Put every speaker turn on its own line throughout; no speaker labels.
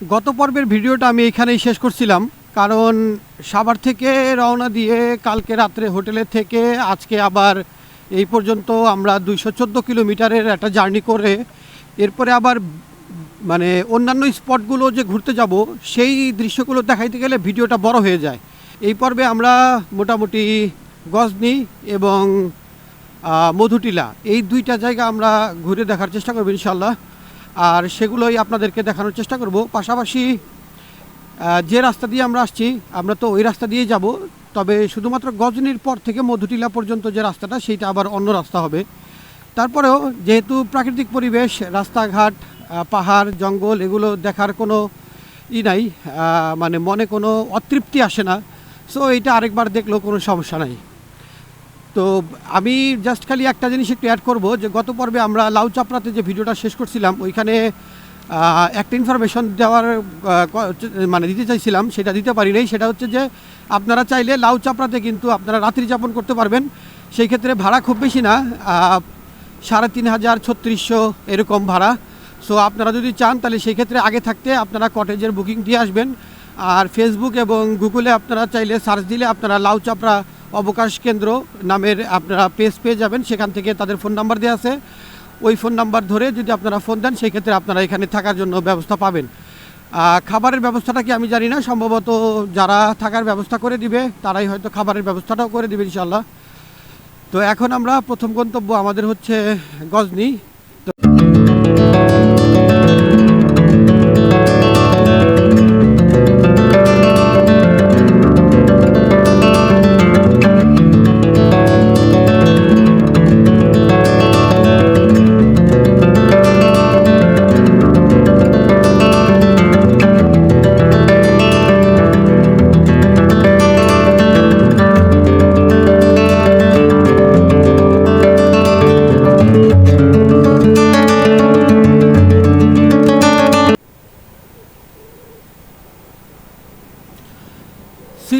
গত পর্বের ভিডিওটা আমি এখানেই শেষ করছিলাম, কারণ সাভার থেকে রওনা দিয়ে কালকে রাত্রে হোটেলে থেকে আজকে আবার এই পর্যন্ত আমরা দুইশো চোদ্দ কিলোমিটারের একটা জার্নি করে এরপরে আবার মানে অন্যান্য স্পটগুলো যে ঘুরতে যাব, সেই দৃশ্যগুলো দেখাইতে গেলে ভিডিওটা বড় হয়ে যায়। এই পর্বে আমরা মোটামুটি গজনি এবং মধুটিলা, এই দুইটা জায়গা আমরা ঘুরে দেখার চেষ্টা করব ইনশাল্লাহ আর সেগুলোই আপনাদেরকে দেখানোর চেষ্টা করব। পাশাপাশি যে রাস্তা দিয়ে আমরা আসছি, আমরা তো ওই রাস্তা দিয়েই যাব, তবে শুধুমাত্র গজনির পর থেকে মধুটিলা পর্যন্ত যে রাস্তাটা, সেইটা আবার অন্য রাস্তা হবে। তারপরেও যেহেতু প্রাকৃতিক পরিবেশ, রাস্তাঘাট পাহাড়, জঙ্গল, এগুলো দেখার কোনো ই নাই মানে মনে কোনো অতৃপ্তি আসে না। সো এটা আরেকবার দেখলেও কোনো সমস্যা নাই। তো আমি জাস্ট খালি একটা জিনিস একটু অ্যাড করব যে গত পর্বে আমরা লাউ চাপড়াতে যে ভিডিওটা শেষ করছিলাম, ওইখানে একটা ইনফরমেশন দেওয়ার মানে দিতে চাইছিলাম, সেটা দিতে পারি নাই। সেটা হচ্ছে যে আপনারা চাইলে লাউ চাপড়াতে কিন্তু আপনারা রাত্রি যাপন করতে পারবেন। সেই ক্ষেত্রে ভাড়া খুব বেশি না সাড়ে তিন হাজার ছত্রিশশো এরকম ভাড়া। সো আপনারা যদি চান, তাহলে সেই ক্ষেত্রে আগে থাকতে আপনারা কটেজের বুকিং দিয়ে আসবেন। আর ফেসবুক এবং গুগলে আপনারা চাইলে সার্চ দিলে আপনারা লাউ চাপড়া অবকাশ কেন্দ্র নামের আপনারা পেজ পেয়ে যাবেন। সেখান থেকে তাদের ফোন নাম্বার দেওয়া আছে। ওই ফোন নাম্বার ধরে যদি আপনারা ফোন দেন সেই ক্ষেত্রে আপনারা এখানে থাকার জন্য ব্যবস্থা পাবেন। খাবারের ব্যবস্থাটা কি আমি জানি না। সম্ভবত যারা থাকার ব্যবস্থা করে দিবে, তারাই হয়তো খাবারের ব্যবস্থাটাও করে দিবে ইনশাল্লাহ তো এখন আমরা প্রথম গন্তব্য আমাদের হচ্ছে গজনি।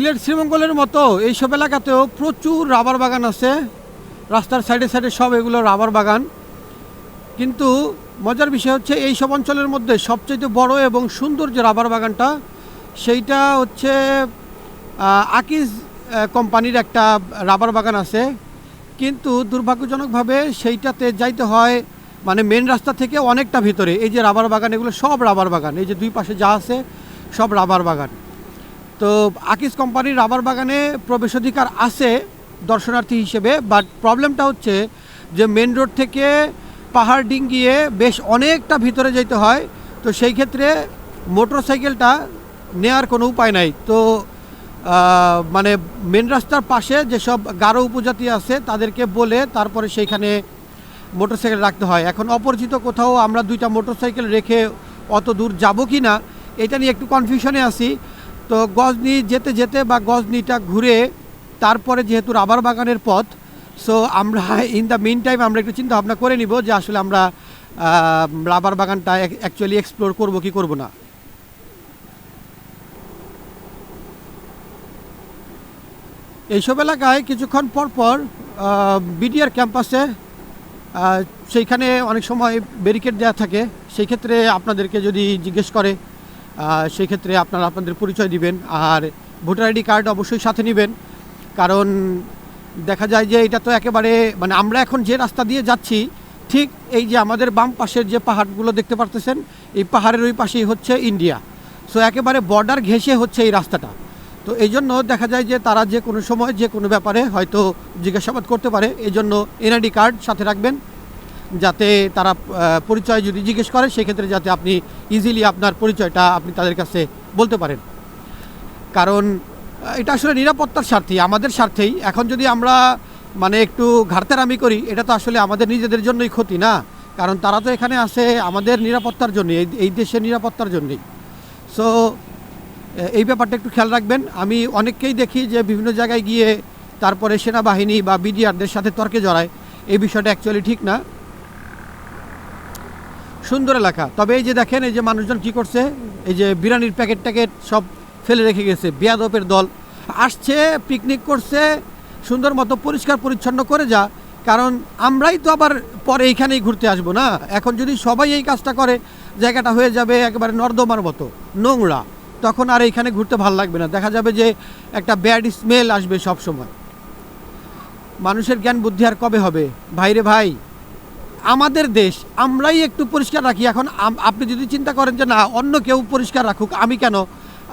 সিলেট শ্রীমঙ্গলের মতো এইসব এলাকাতেও প্রচুর রাবার বাগান আছে। রাস্তার সাইডে সাইডে সব এগুলো রাবার বাগান। কিন্তু মজার বিষয় হচ্ছে এই সব অঞ্চলের মধ্যে সবচেয়ে বড় এবং সুন্দর যে রাবার বাগানটা, সেইটা হচ্ছে আকিজ কোম্পানির একটা রাবার বাগান আছে। কিন্তু দুর্ভাগ্যজনকভাবে সেইটাতে যাইতে হয় মানে মেন রাস্তা থেকে অনেকটা ভিতরে। এই যে রাবার বাগান, এগুলো সব রাবার বাগান। এই যে দুই পাশে যা আছে, সব রাবার বাগান। তো আকিস কোম্পানির রাবার বাগানে প্রবেশাধিকার আছে দর্শনার্থী হিসেবে বাট প্রবলেমটা হচ্ছে যে মেন রোড থেকে পাহাড় ডিঙ্গিয়ে বেশ অনেকটা ভিতরে যেতে হয়, তো সেই ক্ষেত্রে মোটর সাইকেলটা নেওয়ার কোনো উপায় নাই। তো মানে মেন রাস্তার পাশে যেসব গারো উপজাতি আছে তাদেরকে বলে তারপরে সেইখানে মোটরসাইকেল রাখতে হয়। এখন অপরিচিত কোথাও আমরা দুইটা মোটরসাইকেল রেখে অত দূর যাব কি না এটা নিয়ে একটু কনফিউশনে আছি। তো গজনি যেতে যেতে বা গজনিটা ঘুরে তারপরে যেহেতু রাবার বাগানের পথ সো আমরা ইন দ্য মিন টাইম আমরা একটু চিন্তা ভাবনা করে নিব যে আসলে আমরা রাবার বাগানটা অ্যাকচুয়ালি এক্সপ্লোর করব কি করব না। এইসব এলাকায় কিছুক্ষণ পর পর বিডিআর ক্যাম্পাসে সেইখানে অনেক সময় ব্যারিকেড দেওয়া থাকে। সেই ক্ষেত্রে আপনাদেরকে যদি জিজ্ঞেস করে আহ, সেই ক্ষেত্রে আপনারা আপনাদের পরিচয় দিবেন আর ভোটার আইডি কার্ড অবশ্যই সাথে নেবেন। কারণ দেখা যায় যে এটা তো একেবারে মানে আমরা এখন যে রাস্তা দিয়ে যাচ্ছি ঠিক এই যে আমাদের বাম পাশের যে পাহাড়গুলো দেখতে পারতেছেন এই পাহাড়ের ওই পাশেই হচ্ছে ইন্ডিয়া। সো একেবারে বর্ডার ঘেঁষে হচ্ছে এই রাস্তাটা। তো এই জন্য দেখা যায় যে তারা যে কোনো সময় যে কোনো ব্যাপারে হয়তো জিজ্ঞাসাবাদ করতে পারে। এই জন্য এনআইডি কার্ড সাথে রাখবেন। যাতে তারা পরিচয় যদি জিজ্ঞেস করে, সেক্ষেত্রে যাতে আপনি ইজিলি আপনার পরিচয়টা আপনি তাদের কাছে বলতে পারেন। কারণ এটা আসলে নিরাপত্তার স্বার্থেই আমাদের স্বার্থেই। এখন যদি আমরা মানে একটু ঘাটতারামি করি, এটা তো আসলে আমাদের নিজেদের জন্যই ক্ষতি না। কারণ তারা তো এখানে আসে আমাদের নিরাপত্তার জন্য, এই দেশের নিরাপত্তার জন্যই। সো এই ব্যাপারটা একটু খেয়াল রাখবেন। আমি অনেককেই দেখি যে বিভিন্ন জায়গায় গিয়ে তারপরে সেনাবাহিনী বা বিডিআরদের সাথে তর্কে জড়ায়। এই বিষয়টা অ্যাকচুয়ালি ঠিক না। সুন্দর এলাকা। তবে এই যে দেখেন, এই যে মানুষজন কি করছে? এই যে বিরিয়ানির প্যাকেট ট্যাকেট সব ফেলে রেখে গেছে বেয়াদপের দল। আসছে পিকনিক করছে, সুন্দর মতো পরিষ্কার পরিচ্ছন্ন করে যা, কারণ আমরাই তো আবার পরে এইখানেই ঘুরতে আসব না? এখন যদি সবাই এই কাজটা করে, জায়গাটা হয়ে যাবে একেবারে নর্দমার মতো, নোংরা। তখন আর এইখানে ঘুরতে ভালো লাগবে না। দেখা যাবে যে একটা ব্যাড স্মেল আসবে সব সময় মানুষের জ্ঞান বুদ্ধি আর কবে হবে? ভাইরে ভাই আমাদের দেশ, আমরাই একটু পরিষ্কার রাখি। এখন আপনি যদি চিন্তা করেন যে, না, অন্য কেউ পরিষ্কার রাখুক, আমি কেন?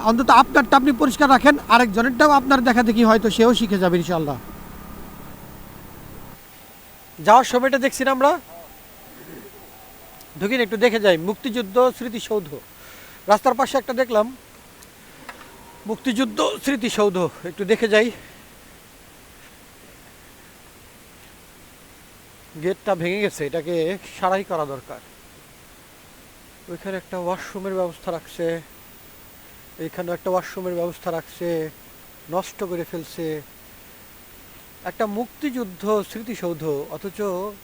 অন্তত আপনারটা আপনি পরিষ্কার রাখেন, আরেকজনেরটাও আপনার দেখা দেখি হয়তো সেও শিখে যাবে ইনশাল্লাহ যাওয়ার সময়টা দেখছি না আমরা? ঢুকিন, একটু দেখে যাই। মুক্তিযুদ্ধ স্মৃতিসৌধ। রাস্তার পাশে একটা দেখলাম। মুক্তিযুদ্ধ স্মৃতিসৌধ, একটু দেখে যাই। গেটটা ভেঙে গেছে, এটাকে সারাই করা দরকার। ওইখানে একটা ওয়াশরুমের ব্যবস্থা রাখছে এইখানেও একটা ওয়াশরুমের ব্যবস্থা রাখছে, নষ্ট করে ফেলছে। একটা মুক্তিযুদ্ধ স্মৃতিসৌধ, অথচ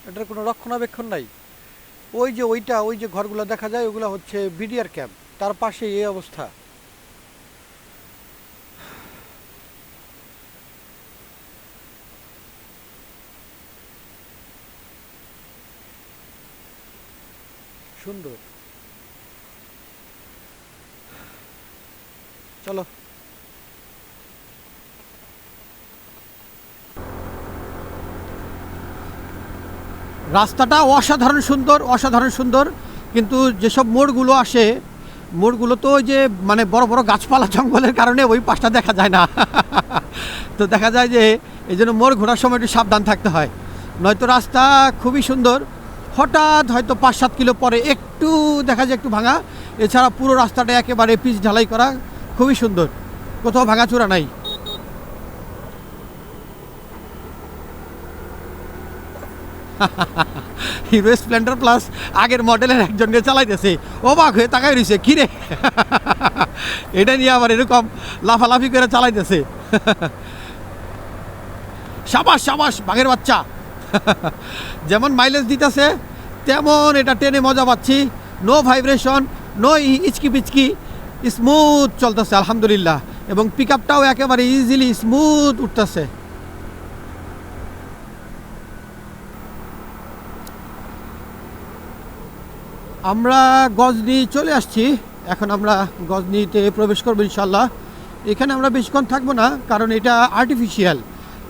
এটার কোনো রক্ষণাবেক্ষণ নাই। ওই যে ওইটা, ওই যে ঘরগুলো দেখা যায়, ওগুলো হচ্ছে বিডিআর ক্যাম্প, তার পাশে এই অবস্থা। সুন্দর। চলো। রাস্তাটা অসাধারণ সুন্দর অসাধারণ সুন্দর। কিন্তু যেসব মোড়গুলো আসে, মোড়গুলো তো ওই যে মানে বড় বড় গাছপালা জঙ্গলের কারণে ওই পাশটা দেখা যায় না। তো দেখা যায় যে এই জন্য মোড় ঘোরার সময় একটু সাবধান থাকতে হয়। নয়তো রাস্তা খুবই সুন্দর হঠাৎ হয়তো পাঁচ সাত কিলো পরে একটু দেখা যায় একটু ভাঙা। এছাড়া পুরো রাস্তাটা একেবারে পিচ ঢালাই করা, খুবই সুন্দর। কোথাও ভাঙাচোরা নাই। হিরো স্প্লেন্ডার প্লাস আগের মডেলের একজনকে চালাইতেছে। অবাক হয়ে তাকাই রয়েছে কিরে এটা নিয়ে আবার এরকম লাফালাফি করে চালাইতেছে। সাবাস সাবাস, বাঘের বাচ্চা। যেমন মাইলেজ দিতেছে, তেমন এটা টেনে মজা পাচ্ছি। নো ভাইব্রেশন নো ইচকি পিচকি স্মুথ চলতেছে, আলহামদুলিল্লাহ। এবং পিক আপটাও একেবারে ইজিলি স্মুথ উঠতেছে। আমরা গজনি চলে আসছি। এখন আমরা গজনিতে প্রবেশ করব ইনশাল্লাহ এখানে আমরা বেশিক্ষণ থাকব না, কারণ এটা আর্টিফিশিয়াল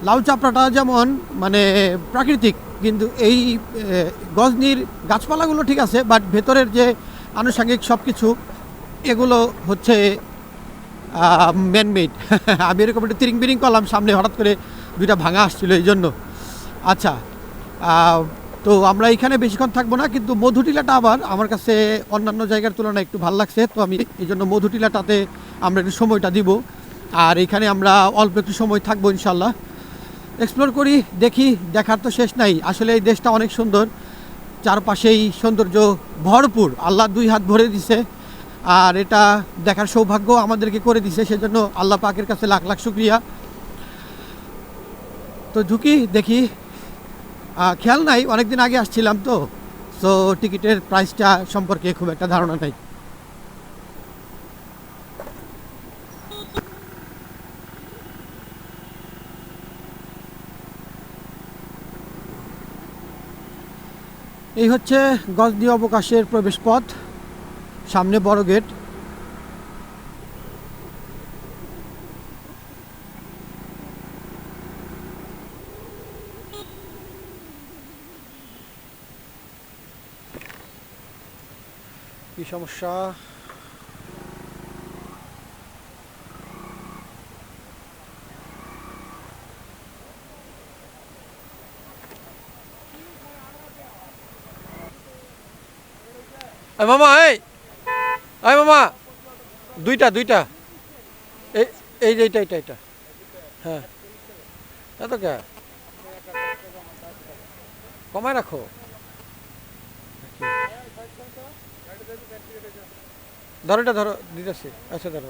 লাউ চাপড়াটা যেমন মানে প্রাকৃতিক, কিন্তু এই গজনির গাছপালাগুলো ঠিক আছে বাট ভেতরের যে আনুষঙ্গিক সব কিছু এগুলো হচ্ছে ম্যানমেড আমি এরকম একটা তিরিং বিরিং করলাম, সামনে হঠাৎ করে দুইটা ভাঙা আসছিল, এই জন্য। আচ্ছা তো আমরা এখানে বেশিক্ষণ থাকব না, কিন্তু মধুটিলাটা আবার আমার কাছে অন্যান্য জায়গার তুলনায় একটু ভালো লাগছে, তো আমি এই জন্য মধুটিলাটাতে আমরা একটু সময়টা দিব। আর এখানে আমরা অল্প একটু সময় থাকব ইনশাল্লাহ এক্সপ্লোর করি, দেখি, দেখার তো শেষ নাই। আসলে এই দেশটা অনেক সুন্দর। চারপাশেই সৌন্দর্য ভরপুর। আল্লাহ দুই হাত ভরে দিছে। আর এটা দেখার সৌভাগ্য আমাদেরকে করে দিছে, সেজন্য আল্লাহ পাকের কাছে লাখ লাখ শুক্রিয়া। তো ঢুকি দেখি। খেয়াল নাই, অনেকদিন আগে আসছিলাম তো। সো টিকিটের প্রাইসটা সম্পর্কে খুব একটা ধারণা নাই। এই হচ্ছে গজনি অবকাশের প্রবেশ পথ সামনে বড় গেট। কি সমস্যা? মামা, এই। এই মামা। দুইটা দুইটা। এই এই যে এইটা এইটা এইটা। হ্যাঁ। এত কে? কমায় রাখো। ধরো এটা, ধরো, দিতেছি। আচ্ছা ধরো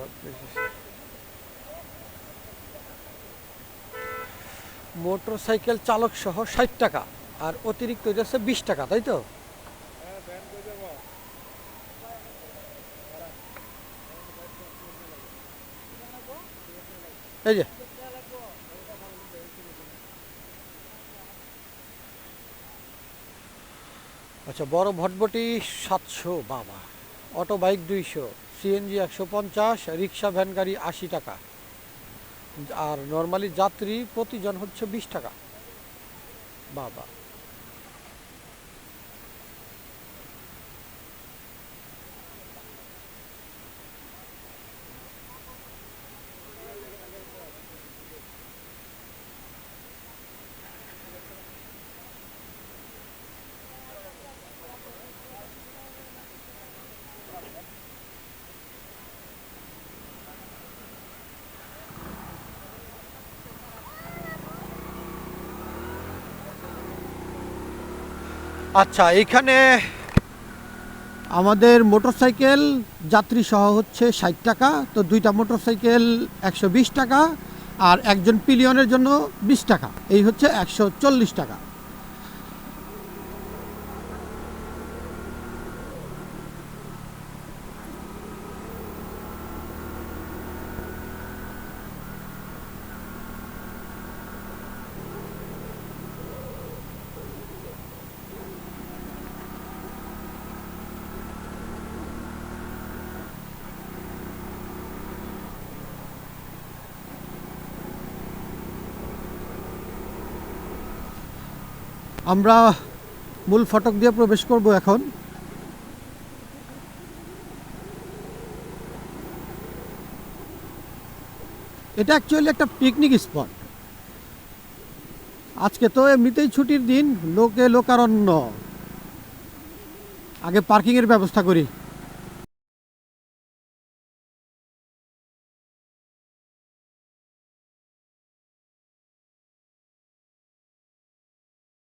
মোটর সাইকেল চালক সহ ষাট টাকা, আর অতিরিক্ত যাচ্ছে বিশ টাকা, তাই তো? এই যে। আচ্ছা বড় ভটভটি সাতশো, বাবা। অটো বাইক দুইশো, সিএনজি একশো পঞ্চাশ, রিক্সা ভ্যান গাড়ি আশি টাকা। আর নর্মালি যাত্রী প্রতিজন হচ্ছে বিশ টাকা। বাবা। আচ্ছা এখানে আমাদের মোটরসাইকেল যাত্রী সহ হচ্ছে ষাট টাকা, তো দুইটা মোটরসাইকেল একশো বিশ টাকা আর একজন পিলিয়নের জন্য বিশ টাকা। এই হচ্ছে একশো চল্লিশ টাকা। আমরা মূল ফটক দিয়ে প্রবেশ করব এখন। এটা অ্যাকচুয়ালি একটা পিকনিক স্পট আজকে তো এমনিতেই ছুটির দিন, লোকে লোকারণ্য। আগে পার্কিংয়ের ব্যবস্থা করি।